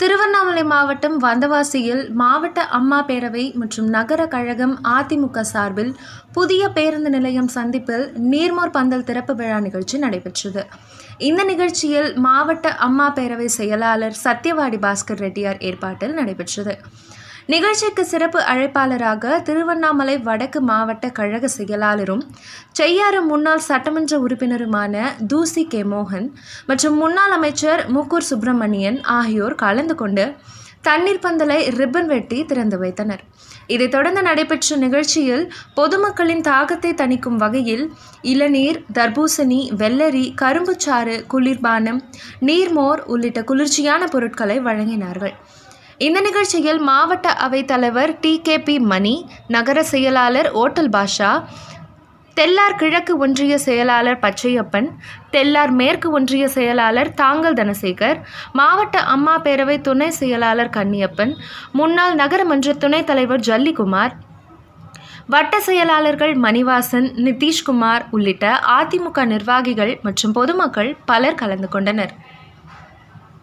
திருவண்ணாமலை மாவட்டம் வந்தவாசியில் மாவட்ட அம்மா பேரவை மற்றும் நகர கழகம் அதிமுக சார்பில் புதிய பேருந்து நிலையம் சந்திப்பில் நீர்மோர் பந்தல் திறப்பு விழா நிகழ்ச்சி நடைபெற்றது. இந்த நிகழ்ச்சியில் மாவட்ட அம்மா பேரவை செயலாளர் சத்யவாடி பாஸ்கர் ரெட்டியார் ஏற்பாட்டில் நடைபெற்றது. நிகழ்ச்சிக்கு சிறப்பு அழைப்பாளராக திருவண்ணாமலை வடக்கு மாவட்ட கழக செயலாளரும் செய்யாறு முன்னாள் சட்டமன்ற உறுப்பினருமான தூசி கே. மோகன் மற்றும் முன்னாள் அமைச்சர் முக்கூர் சுப்பிரமணியன் ஆகியோர் கலந்து கொண்டு தண்ணீர் பந்தலை ரிப்பன் வெட்டி திறந்து வைத்தனர். இதைத் தொடர்ந்து நடைபெற்ற நிகழ்ச்சியில் பொதுமக்களின் தாகத்தை தணிக்கும் வகையில் இளநீர் தர்பூசணி வெள்ளரி கரும்புச்சாறு குளிர்பானம் நீர்மோர் உள்ளிட்ட குளிர்ச்சியான பொருட்களை வழங்கினார்கள். இந்த நிகழ்ச்சியில் மாவட்ட அவைத் தலைவர் டி கே பி மணி நகர செயலாளர் ஓட்டல் பாஷா தெல்லார் கிழக்கு ஒன்றிய செயலாளர் பச்சையப்பன் தெல்லார் மேற்கு ஒன்றிய செயலாளர் தாங்கல் தனசேகர் மாவட்ட அம்மா பேரவை துணை செயலாளர் கன்னியப்பன் முன்னாள் நகரமன்ற துணைத் தலைவர் ஜல்லிகுமார் வட்ட செயலாளர்கள் மணிவாசன் நிதிஷ்குமார் உள்ளிட்ட அதிமுக நிர்வாகிகள் மற்றும் பொதுமக்கள் பலர் கலந்து கொண்டனர்.